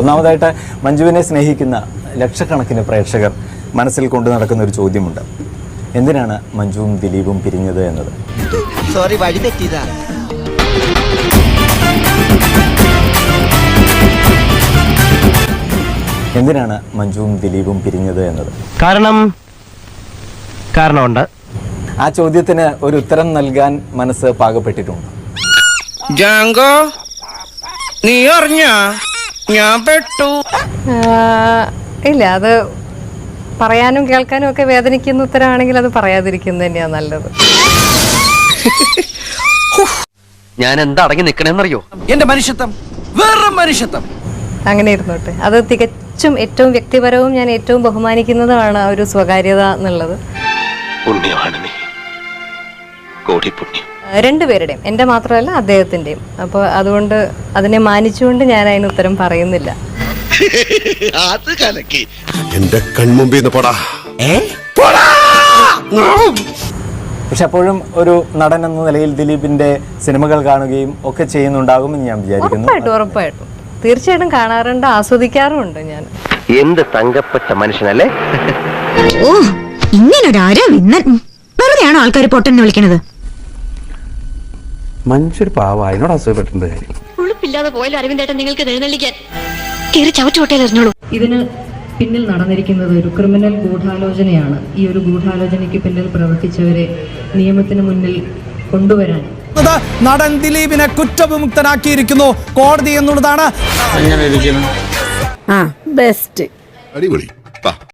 ഒന്നാമതായിട്ട് മഞ്ജുവിനെ സ്നേഹിക്കുന്ന ലക്ഷക്കണക്കിന് പ്രേക്ഷകർ മനസ്സിൽ കൊണ്ടു നടക്കുന്ന ഒരു ചോദ്യമുണ്ട്. എന്തിനാണ് മഞ്ജുവും ദിലീപും പിരിഞ്ഞത് എന്നത്? സോറി വഴി തെറ്റിയതാ. എന്തിനാണ് മഞ്ജുവും ദിലീപും പിരിഞ്ഞത് എന്നത്? കാരണം കാരണമുണ്ട്. ആ ചോദ്യത്തിന് ഒരു ഉത്തരം നൽകാൻ മനസ്സ് പാകപ്പെട്ടിട്ടുണ്ട്. ജാങ്കോ നീ അറിഞ്ഞ ഞാൻ പെട്ടു. ഇല്ല അത് പറയാനും കേൾക്കാനും ഒക്കെ വേദനിക്കുന്ന ഉത്തരമാണെങ്കിൽ അത് പറയാതിരിക്കുന്നത് തന്നെയാ നല്ലത്. ഞാൻ എന്താ അടങ്ങി നിക്കണേന്നറിയോ? എന്റെ മനുഷ്യത്വം വേറെ മനുഷ്യത്വം. അങ്ങനെ ഇരുന്നോട്ടെ. അത് തികച്ചും ഏറ്റവും വ്യക്തിപരവും ഞാൻ ഏറ്റവും ബഹുമാനിക്കുന്നതുമാണ് ആ ഒരു സ്വകാര്യത എന്നുള്ളത്. പുണ്യമാണ് നീ. കോടി പുണ്യം ആഹ് രണ്ടുപേരുടെയും എന്റെ മാത്രമല്ല അദ്ദേഹത്തിന്റെയും. അപ്പോൾ അതുകൊണ്ട് അതിനെ മാനിച്ചുകൊണ്ട് ഞാൻ അതിന് ഉത്തരം പറയുന്നില്ല. അത് എന്റെ കൺമുമ്പിൽ നിന്ന് പോടാ. പക്ഷെ അപ്പോഴും ഒരു നടൻ എന്ന നിലയിൽ ദിലീപിന്റെ സിനിമകൾ കാണുകയും ഒക്കെ ചെയ്യുന്നുണ്ടാകുമെന്ന് ഞാൻ വിചാരിക്കുന്നു. ഉറപ്പായിട്ടും ഉറപ്പായിട്ടും. തീർച്ചയായിട്ടും കാണാറുണ്ട് ആസ്വദിക്കാറുമുണ്ട് ഞാൻ. എന്ത് തങ്കപ്പെട്ട മനുഷ്യനല്ലേ? ഓ ഇങ്ങനൊരാരാ വിന്നൻ വെറുതെയാണോ ആൾക്കാർ പൊട്ടെന്ന് വിളിക്കണത്? മനുഷ്യർ പാവ അതിനോട് അസൂയപ്പെട്ടിട്ടുണ്ട് കാര്യം ഉളുപ്പില്ലാതെ പോയാലും അരവിന്ദേട്ടൻ നിങ്ങൾക്ക് എഴുന്നള്ളിക്കാൻ കയറി ഇതിന് പിന്നിൽ നടന്നിരിക്കുന്നത് ഒരു ക്രിമിനൽ ഗൂഢാലോചനയാണ്. ഈ ഒരു ഗൂഢാലോചനയ്ക്ക് പിന്നിൽ പ്രവർത്തിച്ചവരെ നിയമത്തിന് മുന്നിൽ കൊണ്ടുവരാൻ. നടൻ ദിലീപിനെ കുറ്റവിമുക്തനാക്കിയിരിക്കുന്നു. കോടതി എന്നുള്ളതാണ് ബെസ്റ്റ് അടിപൊളി.